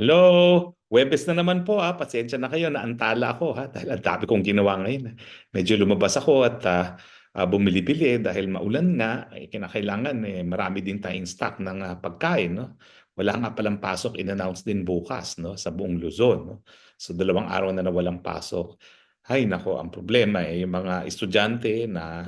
Hello, Webes na naman po ah. Pasensya na kayo, naantala ako ha dahil ang dami kong ginawa ngayon. Medyo lumabas ako at ah, ah, bumili-bili dahil maulan nga, eh, kinakailangan eh, marami din tayong stock ng ah, pagkain, no? Wala nga palang pasok, in-announce din bukas, no, sa buong Luzon, no? So dalawang araw na nawalang pasok. Hay nako, ang problema eh yung mga estudyante na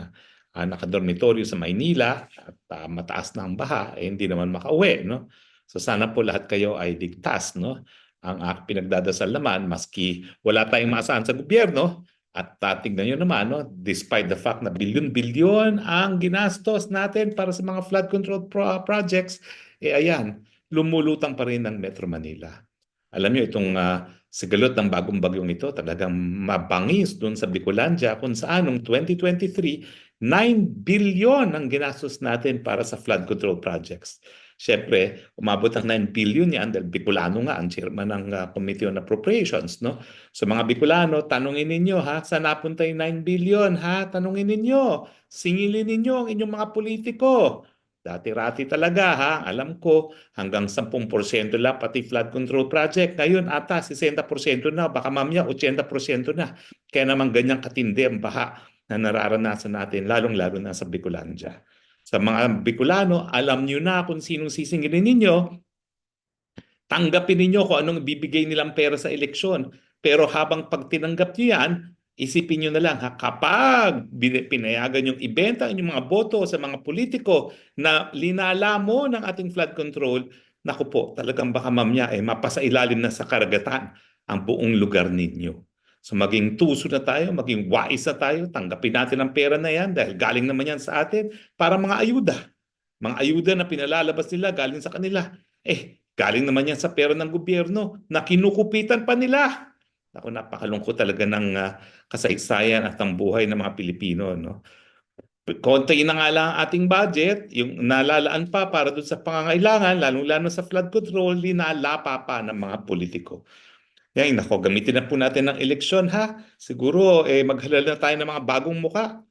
ah, nakadormitoryo sa Maynila at ah, mataas na ang baha, eh, hindi naman makauwi, no? So sana po lahat kayo ay ligtas, no? Ang aking pinagdadasal naman, maski wala tayong maasahan sa gobyerno, at uh, tingnan nyo naman, no? despite the fact na bilyon-bilyon ang ginastos natin para sa mga flood control pro- projects, eh ayan, lumulutang pa rin ng Metro Manila. Alam nyo, itong uh, sigalot ng bagong bagyong ito, talagang mabangis doon sa Bicolandia kung saan noong 2023, 9 billion ang ginastos natin para sa flood control projects. Siyempre, umabot ang 9 billion yan dahil Bicolano nga ang chairman ng uh, Committee on Appropriations. No? So mga Bicolano, tanungin ninyo ha, saan napunta yung 9 billion ha? Tanungin ninyo, singilin ninyo ang inyong mga politiko. Dati-rati talaga ha, alam ko hanggang 10% lang pati flood control project. Ngayon ata 60% na, baka mamaya 80% na. Kaya naman ganyang katindi ang baha na nararanasan natin, lalong-lalo na sa Bicolandia. Sa mga Bicolano, alam niyo na kung sinong sisingilin ninyo. Tanggapin ninyo kung anong bibigay nilang pera sa eleksyon. Pero habang pag tinanggap niyo yan, isipin niyo na lang ha, kapag pinayagan yung ibenta inyong mga boto sa mga politiko na linala mo ng ating flood control, naku po, talagang baka mamaya eh, mapasailalim na sa karagatan ang buong lugar ninyo. So maging tuso na tayo, maging wise na tayo, tanggapin natin ang pera na yan dahil galing naman yan sa atin para mga ayuda. Mga ayuda na pinalalabas nila galing sa kanila. Eh, galing naman yan sa pera ng gobyerno na kinukupitan pa nila. Ako, napakalungkot talaga ng uh, kasaysayan at ang buhay ng mga Pilipino. No? Konti na nga lang ang ating budget, yung nalalaan pa para doon sa pangangailangan, lalong-lalo sa flood control, linalapa pa ng mga politiko. Yan, nako, gamitin na po natin ng eleksyon ha. Siguro eh, maghalal na tayo ng mga bagong muka.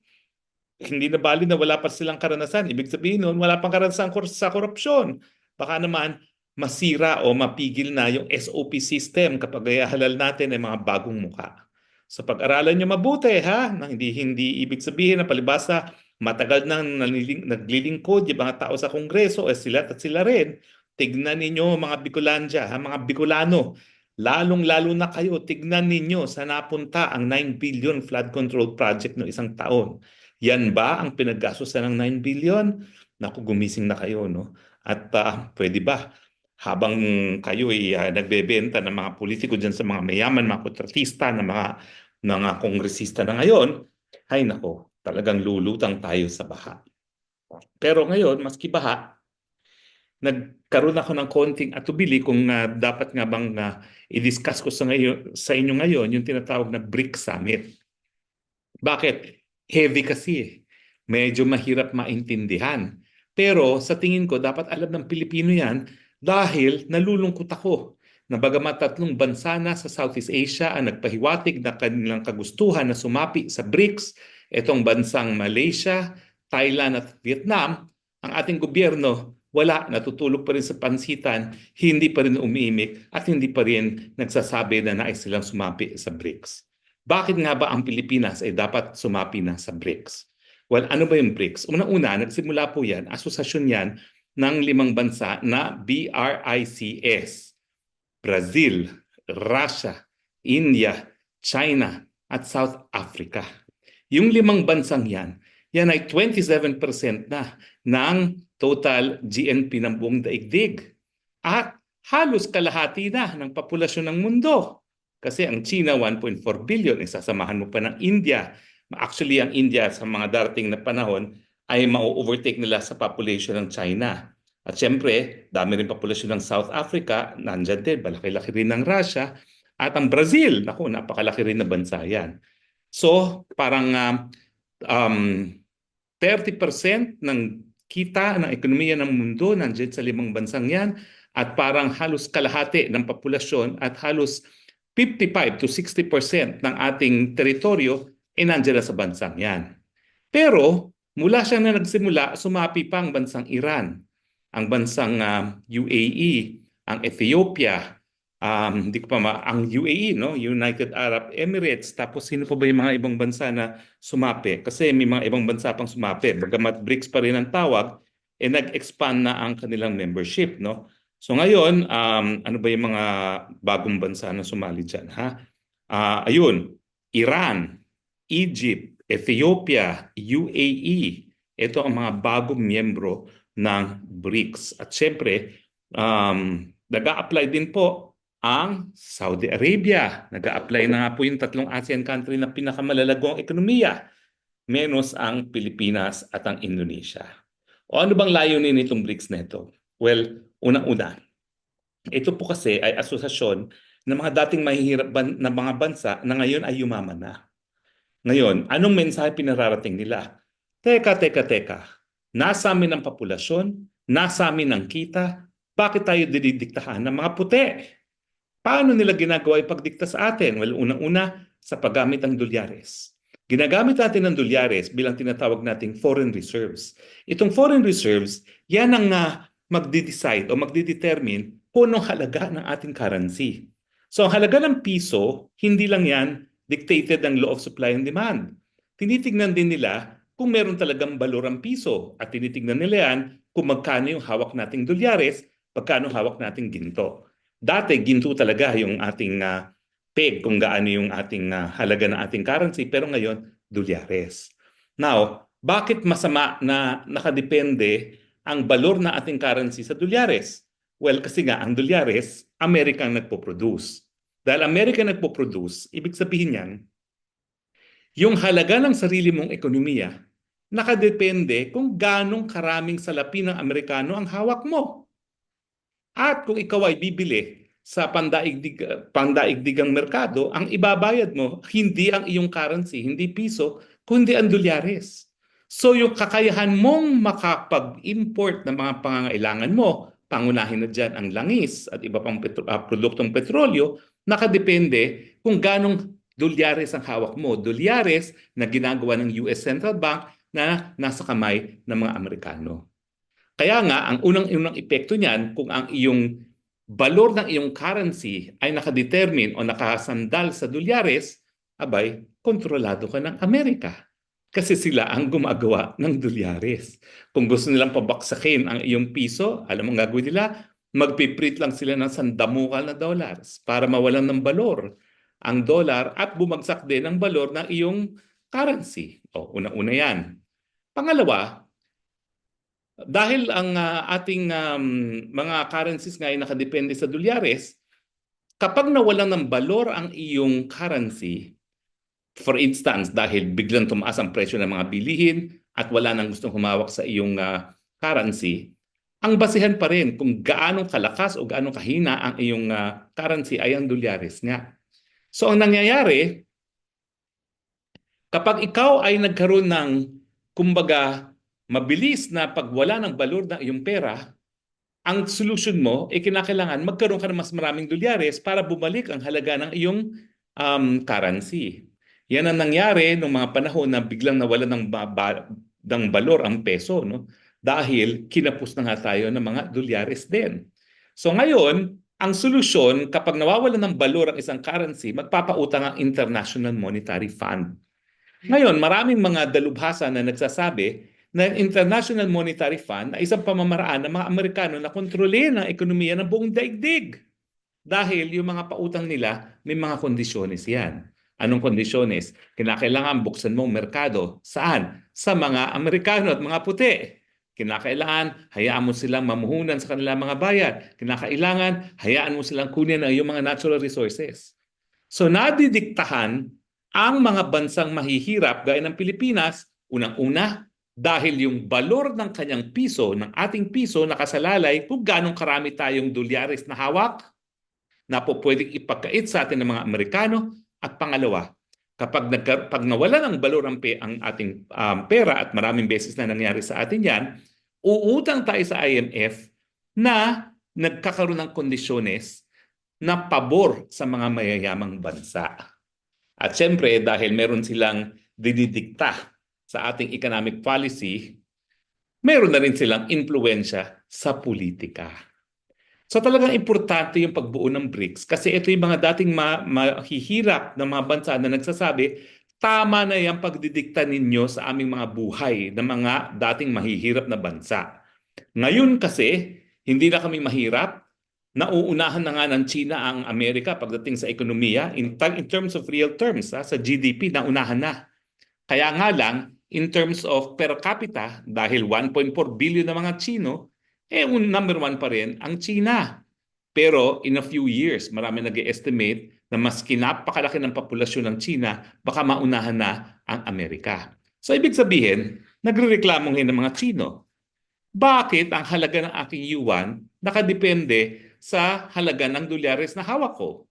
Hindi na bali na wala pa silang karanasan. Ibig sabihin nun, wala pang karanasan sa korupsyon. Baka naman masira o mapigil na yung SOP system kapag halal natin ay mga bagong muka. So pag-aralan nyo mabuti ha, na hindi, hindi ibig sabihin na palibasa matagal nang naglilingkod yung mga tao sa Kongreso eh sila at sila rin. Tignan ninyo mga Bicolandia, ha, mga Bicolano, Lalong-lalo na kayo, tignan ninyo sa napunta ang 9 billion flood control project no isang taon. Yan ba ang pinaggastosan ng 9 billion? Naku, gumising na kayo, no? At uh, pwede ba, habang kayo ay uh, nagbebenta ng mga politiko dyan sa mga mayaman, mga kontratista, ng mga, mga kongresista na ngayon, ay nako, talagang lulutang tayo sa baha. Pero ngayon, maski baha, nagkaroon ako ng konting atubili kung uh, dapat nga bang uh, i-discuss ko sa, ngayon, sa inyo ngayon yung tinatawag na BRIC Summit. Bakit? Heavy kasi eh. Medyo mahirap maintindihan. Pero sa tingin ko, dapat alam ng Pilipino yan dahil nalulungkot ako na bagamat tatlong bansa na sa Southeast Asia ang nagpahiwatig na kanilang kagustuhan na sumapi sa BRICS, itong bansang Malaysia, Thailand at Vietnam, ang ating gobyerno wala, natutulog pa rin sa pansitan, hindi pa rin umiimik at hindi pa rin nagsasabi na nais silang sumapi sa BRICS. Bakit nga ba ang Pilipinas ay dapat sumapi na sa BRICS? Well, ano ba yung BRICS? Una-una, nagsimula po yan, asosasyon yan ng limang bansa na BRICS. Brazil, Russia, India, China, at South Africa. Yung limang bansang yan, yan ay 27% na ng total GNP ng buong daigdig. At halos kalahati na ng populasyon ng mundo. Kasi ang China 1.4 billion, isasamahan mo pa ng India. Actually, ang India sa mga darating na panahon ay ma-overtake nila sa population ng China. At siyempre, dami rin populasyon ng South Africa, nandyan din, malaki-laki rin ng Russia. At ang Brazil, naku, napakalaki rin na bansa yan. So, parang uh, um, 30% ng kita ng ekonomiya ng mundo nandiyan sa limang bansang yan at parang halos kalahati ng populasyon at halos 55 to 60% ng ating teritoryo ay nandiyan na sa bansang yan. Pero mula siya na nagsimula, sumapi pa ang bansang Iran, ang bansang uh, ah, UAE, ang Ethiopia, um, hindi ko pa ma, ang UAE, no? United Arab Emirates, tapos sino pa ba yung mga ibang bansa na sumapi? Kasi may mga ibang bansa pang sumapi. Bagamat BRICS pa rin ang tawag, eh nag-expand na ang kanilang membership, no? So ngayon, um, ano ba yung mga bagong bansa na sumali dyan, ha? Ah, ayun, Iran, Egypt, Ethiopia, UAE. Ito ang mga bagong miyembro ng BRICS. At syempre, um, nag-a-apply din po ang Saudi Arabia. Nag-a-apply na nga po yung tatlong ASEAN country na pinakamalalagong ekonomiya, menos ang Pilipinas at ang Indonesia. O ano bang layunin nitong BRICS na ito? Well, unang-una, ito po kasi ay asosasyon ng mga dating mahihirap ban- na mga bansa na ngayon ay yumaman na. Ngayon, anong mensahe pinararating nila? Teka, teka, teka. Nasa amin ang populasyon, nasa amin ang kita, bakit tayo didiktahan ng mga puti? Paano nila ginagawa yung pagdikta sa atin? Well, unang-una, sa paggamit ng dolyares. Ginagamit natin ng dolyares bilang tinatawag nating foreign reserves. Itong foreign reserves, yan ang uh, magdi-decide o magdi-determine kung anong halaga ng ating currency. So ang halaga ng piso, hindi lang yan dictated ng law of supply and demand. Tinitingnan din nila kung meron talagang balor ang piso at tinitingnan nila yan kung magkano yung hawak nating dolyares, pagkano hawak nating ginto. Dati ginto talaga yung ating uh, peg kung gaano yung ating uh, halaga ng ating currency pero ngayon dolyares. Now, bakit masama na nakadepende ang balor na ating currency sa dolyares? Well, kasi nga ang dolyares, Amerika ang nagpo-produce. Dahil Amerika nagpo-produce, ibig sabihin niyan, yung halaga ng sarili mong ekonomiya, nakadepende kung ganong karaming salapi ng Amerikano ang hawak mo. At kung ikaw ay bibili sa pandaigdig, pandaigdigang merkado, ang ibabayad mo hindi ang iyong currency, hindi piso, kundi ang dolyares. So yung kakayahan mong makapag-import ng mga pangangailangan mo, pangunahin na dyan ang langis at iba pang petro- uh, produktong petrolyo, nakadepende kung ganong dolyares ang hawak mo. Dolyares na ginagawa ng US Central Bank na nasa kamay ng mga Amerikano. Kaya nga, ang unang-unang epekto niyan, kung ang iyong balor ng iyong currency ay nakadetermine o nakasandal sa dolyares, abay, kontrolado ka ng Amerika. Kasi sila ang gumagawa ng dolyares. Kung gusto nilang pabaksakin ang iyong piso, alam mo gagawin nila? Magpiprint lang sila ng sandamukal na dollars para mawalan ng balor ang dollar at bumagsak din ang balor ng iyong currency. O, una-una yan. Pangalawa, dahil ang uh, ating um, mga currencies nga ay nakadepende sa dolyares, kapag nawalan ng balor ang iyong currency, for instance, dahil biglang tumaas ang presyo ng mga bilihin at wala nang gustong humawak sa iyong uh, currency, ang basihan pa rin kung gaano kalakas o gaano kahina ang iyong uh, currency ay ang dolyares nga. So ang nangyayari, kapag ikaw ay nagkaroon ng, kumbaga, mabilis na pagwala ng balor ng iyong pera, ang solution mo ay kinakailangan magkaroon ka ng mas maraming dolyares para bumalik ang halaga ng iyong um, currency. Yan ang nangyari noong mga panahon na biglang nawala ng, ba- ng balor ang peso. No? Dahil kinapos na nga tayo ng mga dolyares din. So ngayon, ang solusyon kapag nawawala ng balor ang isang currency, magpapautang ang International Monetary Fund. Ngayon, maraming mga dalubhasa na nagsasabi na International Monetary Fund ay isang pamamaraan ng mga Amerikano na kontrolin ang ekonomiya ng buong daigdig. Dahil yung mga pautang nila, may mga kondisyones yan. Anong kondisyones? Kinakailangan buksan mong merkado. Saan? Sa mga Amerikano at mga puti. Kinakailangan, hayaan mo silang mamuhunan sa kanilang mga bayad. Kinakailangan, hayaan mo silang kunin ang iyong mga natural resources. So nadidiktahan ang mga bansang mahihirap gaya ng Pilipinas, unang-una, dahil yung balor ng kanyang piso, ng ating piso, nakasalalay kung ganong karami tayong dolyares na hawak na po pwedeng ipagkait sa atin ng mga Amerikano. At pangalawa, kapag nagka, pag nawala ng balor ang, ang ating um, pera at maraming beses na nangyari sa atin yan, uutang tayo sa IMF na nagkakaroon ng kondisyones na pabor sa mga mayayamang bansa. At syempre, dahil meron silang dididikta sa ating economic policy, meron na rin silang impluensya sa politika. So talagang importante yung pagbuo ng BRICS kasi ito yung mga dating ma- mahihirap ng mga bansa na nagsasabi, tama na yung pagdidikta ninyo sa aming mga buhay ng mga dating mahihirap na bansa. Ngayon kasi, hindi na kami mahirap, nauunahan na nga ng China ang Amerika pagdating sa ekonomiya. In, in terms of real terms, ha, sa GDP, naunahan na. Kaya nga lang, in terms of per capita, dahil 1.4 billion na mga Chino, eh un- number one pa rin ang China. Pero in a few years, marami nag estimate na mas kinapakalaki ng populasyon ng China, baka maunahan na ang Amerika. So ibig sabihin, nagrereklamo ngayon ng mga Chino. Bakit ang halaga ng aking yuan nakadepende sa halaga ng dolyares na hawak ko?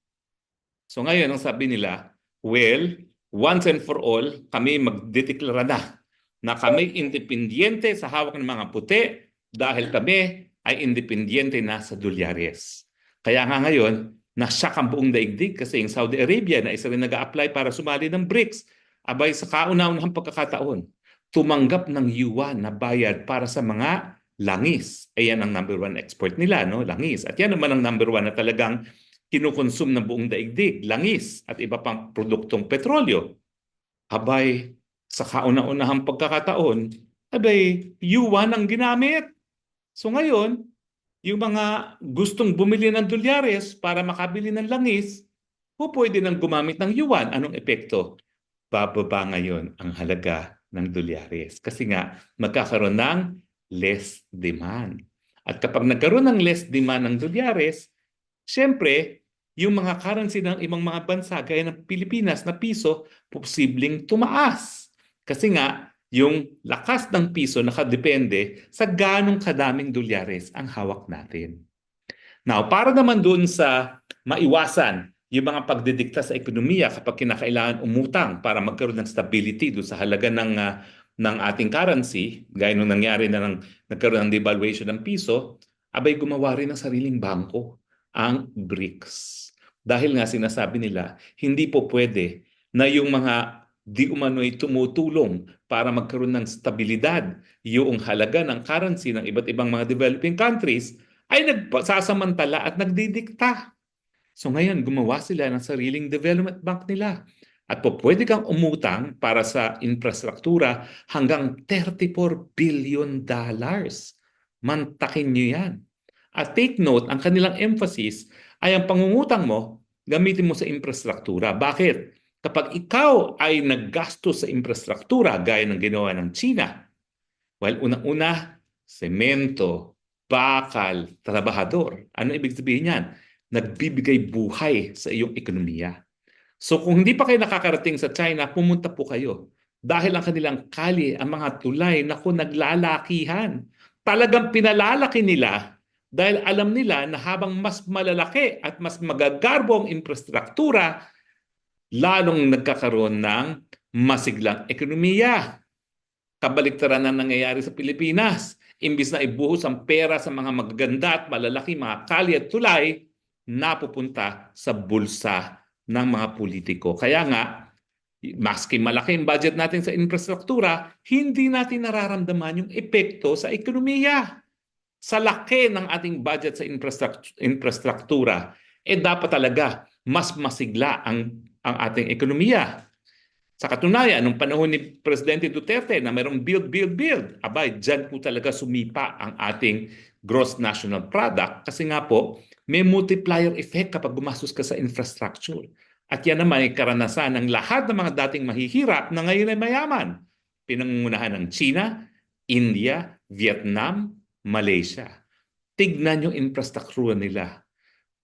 So ngayon, ang sabi nila, well, once and for all, kami magdedeklara na na kami independyente sa hawak ng mga puti dahil kami ay independyente na sa dolyares. Kaya nga ngayon, nasyak ang buong daigdig kasi yung Saudi Arabia na isa rin nag apply para sumali ng BRICS, abay sa kauna-unahang pagkakataon, tumanggap ng yuan na bayad para sa mga langis. E yan ang number one export nila, no? langis. At yan naman ang number one na talagang kinukonsum ng buong daigdig, langis at iba pang produktong petrolyo. Abay, sa kauna-unahang pagkakataon, abay, yuan ang ginamit. So ngayon, yung mga gustong bumili ng dolyares para makabili ng langis, po pwede nang gumamit ng yuan. Anong epekto? Bababa ngayon ang halaga ng dolyares. Kasi nga, magkakaroon ng less demand. At kapag nagkaroon ng less demand ng dolyares, syempre, yung mga currency ng ibang mga bansa gaya ng Pilipinas na piso, posibleng tumaas. Kasi nga, yung lakas ng piso nakadepende sa ganong kadaming dolyares ang hawak natin. Now, para naman doon sa maiwasan yung mga pagdidikta sa ekonomiya kapag kinakailangan umutang para magkaroon ng stability doon sa halaga ng uh, ng ating currency, gaya nung nangyari na ng, nagkaroon ng devaluation ng piso, abay gumawa rin ng sariling bangko, ang BRICS. Dahil nga sinasabi nila, hindi po pwede na yung mga di umano'y tumutulong para magkaroon ng stabilidad yung halaga ng currency ng iba't ibang mga developing countries ay nagsasamantala at nagdidikta. So ngayon, gumawa sila ng sariling development bank nila. At po pwede kang umutang para sa infrastruktura hanggang 34 billion dollars. Mantakin nyo yan. At take note, ang kanilang emphasis ay ang pangungutang mo, gamitin mo sa infrastruktura. Bakit? Kapag ikaw ay naggasto sa infrastruktura gaya ng ginawa ng China, well, unang-una, semento, bakal, trabahador. Ano ibig sabihin yan? Nagbibigay buhay sa iyong ekonomiya. So kung hindi pa kayo nakakarating sa China, pumunta po kayo. Dahil ang kanilang kali, ang mga tulay, naku, naglalakihan. Talagang pinalalaki nila dahil alam nila na habang mas malalaki at mas magagarbo ang infrastruktura, lalong nagkakaroon ng masiglang ekonomiya. Kabaliktaran na nangyayari sa Pilipinas. Imbis na ibuhos ang pera sa mga magaganda at malalaki mga kali at tulay, napupunta sa bulsa ng mga politiko. Kaya nga, maski malaki ang budget natin sa infrastruktura, hindi natin nararamdaman yung epekto sa ekonomiya. Sa laki ng ating budget sa infrastruktura, eh dapat talaga mas masigla ang ang ating ekonomiya. Sa katunayan, nung panahon ni Presidente Duterte na mayroong build, build, build, abay, dyan po talaga sumipa ang ating gross national product kasi nga po, may multiplier effect kapag gumastos ka sa infrastructure. At yan naman ay karanasan ng lahat ng mga dating mahihirap na ngayon ay mayaman. Pinangungunahan ng China, India, Vietnam, Malaysia. Tignan yung infrastruktura nila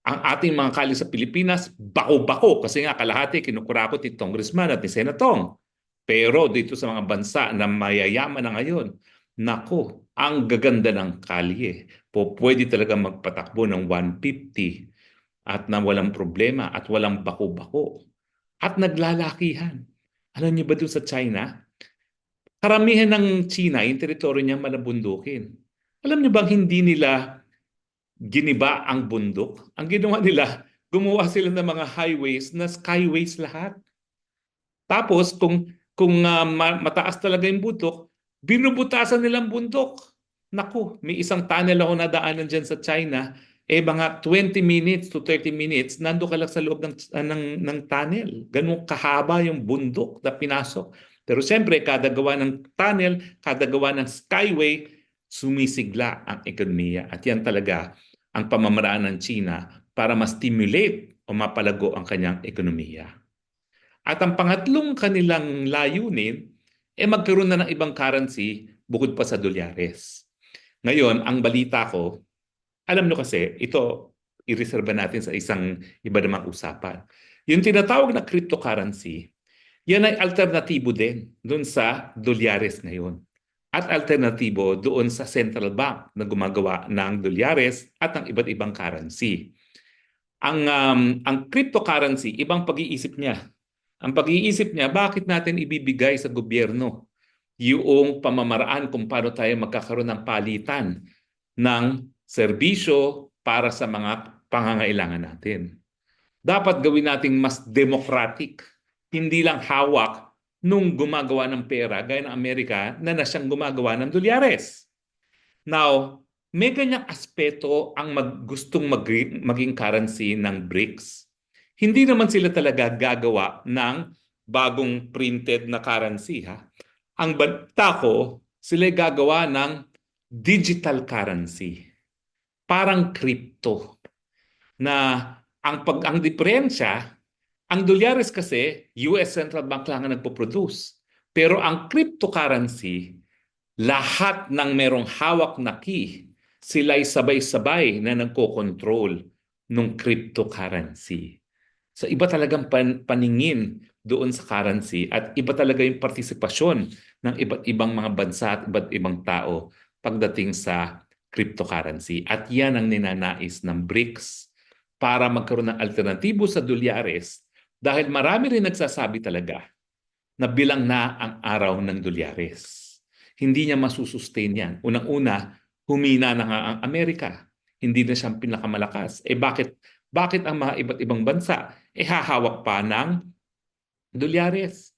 ang ating mga kali sa Pilipinas, bako-bako kasi nga kalahati kinukurakot ni Congressman at ni Senatong. Pero dito sa mga bansa na mayayaman na ngayon, nako, ang gaganda ng kalye. Po pwede talaga magpatakbo ng 150 at na walang problema at walang bako-bako. At naglalakihan. Alam niyo ba doon sa China? Karamihan ng China, yung teritoryo niya malabundukin. Alam niyo bang hindi nila giniba ang bundok. Ang ginawa nila, gumawa sila ng mga highways na skyways lahat. Tapos kung kung uh, mataas talaga yung bundok, binubutasan nilang bundok. Naku, may isang tunnel ako nadaanan dyan sa China. eh mga 20 minutes to 30 minutes, nando ka lang sa loob ng, ah, ng, ng tunnel. Ganun kahaba yung bundok na pinasok. Pero siyempre, kada gawa ng tunnel, kada gawa ng skyway, sumisigla ang ekonomiya. At yan talaga ang pamamaraan ng China para ma-stimulate o mapalago ang kanyang ekonomiya. At ang pangatlong kanilang layunin, eh magkaroon na ng ibang currency bukod pa sa dolyares. Ngayon, ang balita ko, alam nyo kasi, ito i-reserve natin sa isang iba namang usapan. Yung tinatawag na cryptocurrency, yan ay alternatibo din doon sa dolyares ngayon. At alternatibo doon sa central bank na gumagawa ng dolyares at ng iba't ibang currency. Ang, um, ang cryptocurrency, ibang pag-iisip niya. Ang pag-iisip niya, bakit natin ibibigay sa gobyerno yung pamamaraan kung paano tayo magkakaroon ng palitan ng serbisyo para sa mga pangangailangan natin. Dapat gawin nating mas democratic, hindi lang hawak nung gumagawa ng pera gaya ng Amerika na na siyang gumagawa ng dolyares. Now, may ganyang aspeto ang mag, gustong mag, maging currency ng BRICS. Hindi naman sila talaga gagawa ng bagong printed na currency. Ha? Ang banta ko, sila gagawa ng digital currency. Parang crypto. Na ang pag ang diferensya, ang dolyares kasi, US Central Bank lang ang nagpo-produce. Pero ang cryptocurrency, lahat ng merong hawak na key, sila'y sabay-sabay na nagko-control ng cryptocurrency. So iba talagang pan- paningin doon sa currency at iba talaga yung partisipasyon ng iba't ibang mga bansa at iba't ibang tao pagdating sa cryptocurrency. At yan ang ninanais ng BRICS para magkaroon ng alternatibo sa dolyares dahil marami rin nagsasabi talaga na bilang na ang araw ng dolyares. Hindi niya masusustain yan. Unang-una, humina na nga ang Amerika. Hindi na siyang pinakamalakas. Eh bakit, bakit ang mga iba't ibang bansa eh hahawak pa ng dolyares?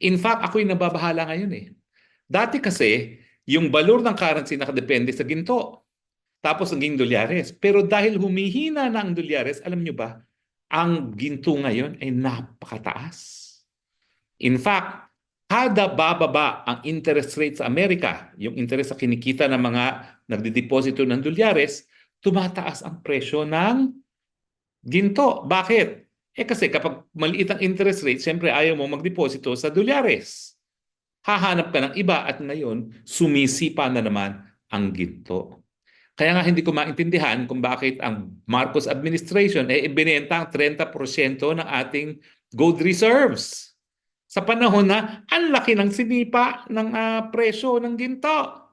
In fact, ako'y nababahala ngayon eh. Dati kasi, yung balor ng currency nakadepende sa ginto. Tapos naging dolyares. Pero dahil humihina na ang dolyares, alam nyo ba, ang ginto ngayon ay napakataas. In fact, kada bababa ang interest rate sa Amerika, yung interest sa kinikita ng mga nagdideposito ng dolyares, tumataas ang presyo ng ginto. Bakit? Eh kasi kapag maliit ang interest rate, siyempre ayaw mo magdeposito sa dolyares. Hahanap ka ng iba at ngayon sumisipa na naman ang ginto. Kaya nga hindi ko maintindihan kung bakit ang Marcos administration ay eh, ibinenta ang 30% ng ating gold reserves. Sa panahon na ang laki ng sinipa ng uh, presyo ng ginto.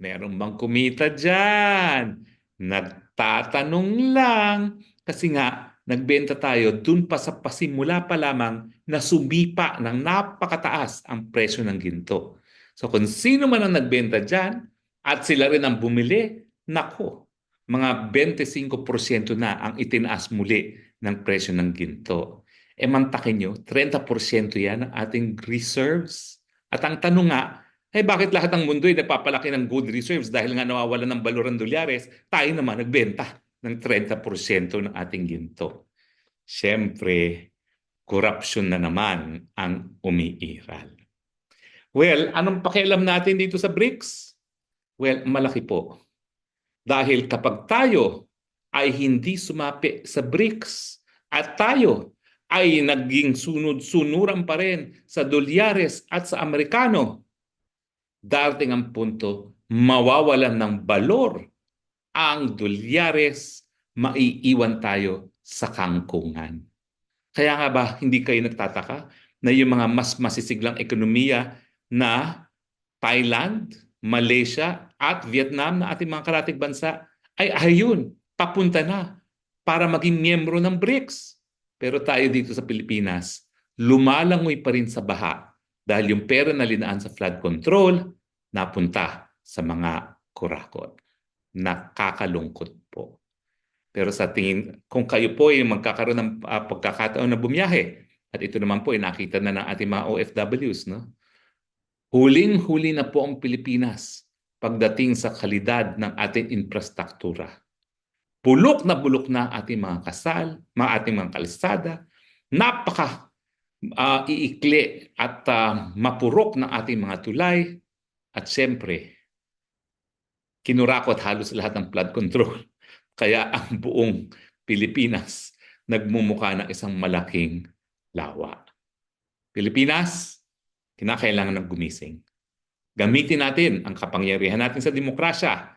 Meron bang kumita dyan? Nagtatanong lang. Kasi nga, nagbenta tayo dun pa sa pasimula pa lamang na sumipa ng napakataas ang presyo ng ginto. So kung sino man ang nagbenta dyan at sila rin ang bumili, Nako, mga 25% na ang itinaas muli ng presyo ng ginto. E mantakin nyo, 30% yan ng ating reserves. At ang tanong nga, eh bakit lahat ng mundo ay nagpapalaki ng good reserves dahil nga nawawala ng baloran dolyares, tayo naman nagbenta ng 30% ng ating ginto. Siyempre, corruption na naman ang umiiral. Well, anong pakialam natin dito sa BRICS? Well, malaki po. Dahil kapag tayo ay hindi sumapi sa BRICS at tayo ay naging sunod-sunuran pa rin sa dolyares at sa Amerikano, darating ang punto, mawawalan ng balor ang dolyares, maiiwan tayo sa kangkungan. Kaya nga ba hindi kayo nagtataka na yung mga mas masisiglang ekonomiya na Thailand, Malaysia at Vietnam na ating mga karatig bansa ay ayun, papunta na para maging miyembro ng BRICS. Pero tayo dito sa Pilipinas, lumalangoy pa rin sa baha dahil yung pera na linaan sa flood control napunta sa mga kurakot. Nakakalungkot po. Pero sa tingin, kung kayo po ay magkakaroon ng uh, pagkakataon na bumiyahe, at ito naman po ay nakita na ng ating mga OFWs, no? Huling-huli na po ang Pilipinas pagdating sa kalidad ng ating infrastruktura. bulok na bulok na ating mga kasal, mga ating mga kalsada, napaka ah, iikli at ah, mapurok ng ating mga tulay at siyempre kinurakot halos lahat ng flood control. Kaya ang buong Pilipinas nagmumukha ng isang malaking lawa. Pilipinas, kinakailangan ng gumising. Gamitin natin ang kapangyarihan natin sa demokrasya.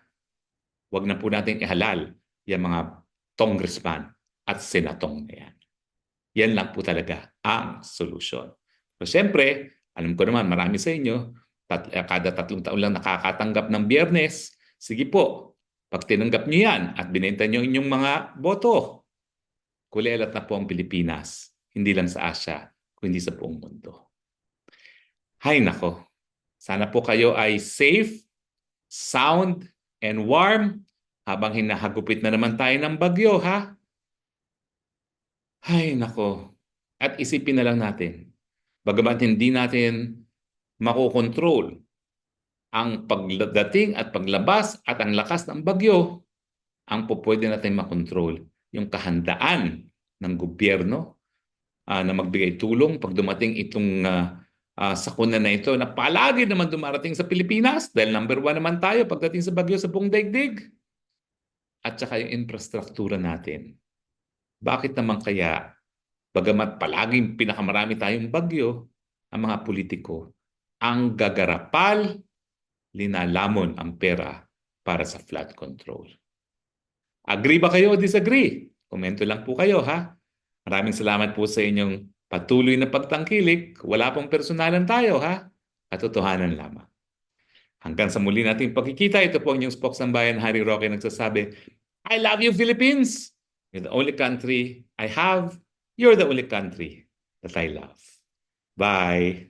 Huwag na po natin ihalal yung mga congressman at senatong na yan. Yan lang po talaga ang solusyon. So, siyempre, alam ko naman, marami sa inyo, tat- eh, kada tatlong taon lang nakakatanggap ng biyernes. Sige po, pag tinanggap nyo yan at binenta nyo inyong mga boto, kulelat na po ang Pilipinas, hindi lang sa Asia, kundi sa buong mundo. Hay nako, sana po kayo ay safe, sound, and warm habang hinahagupit na naman tayo ng bagyo, ha? Hay nako. At isipin na lang natin, bagamat hindi natin makokontrol ang pagdating at paglabas at ang lakas ng bagyo, ang po pwede natin makontrol yung kahandaan ng gobyerno ah, na magbigay tulong pag dumating itong ah, ah, sakuna na ito na palagi naman dumarating sa Pilipinas dahil number one naman tayo pagdating sa bagyo sa buong daigdig. At saka yung infrastruktura natin. Bakit naman kaya, bagamat palaging pinakamarami tayong bagyo, ang mga politiko, ang gagarapal, linalamon ang pera para sa flood control. Agree ba kayo o disagree? Komento lang po kayo ha. Maraming salamat po sa inyong patuloy na pagtangkilik. Wala pong personalan tayo ha. Katotohanan lamang. Hanggang sa muli nating pagkikita, ito po ang inyong spokesman Harry Roque nagsasabi, I love you Philippines! You're the only country I have. You're the only country that I love. Bye!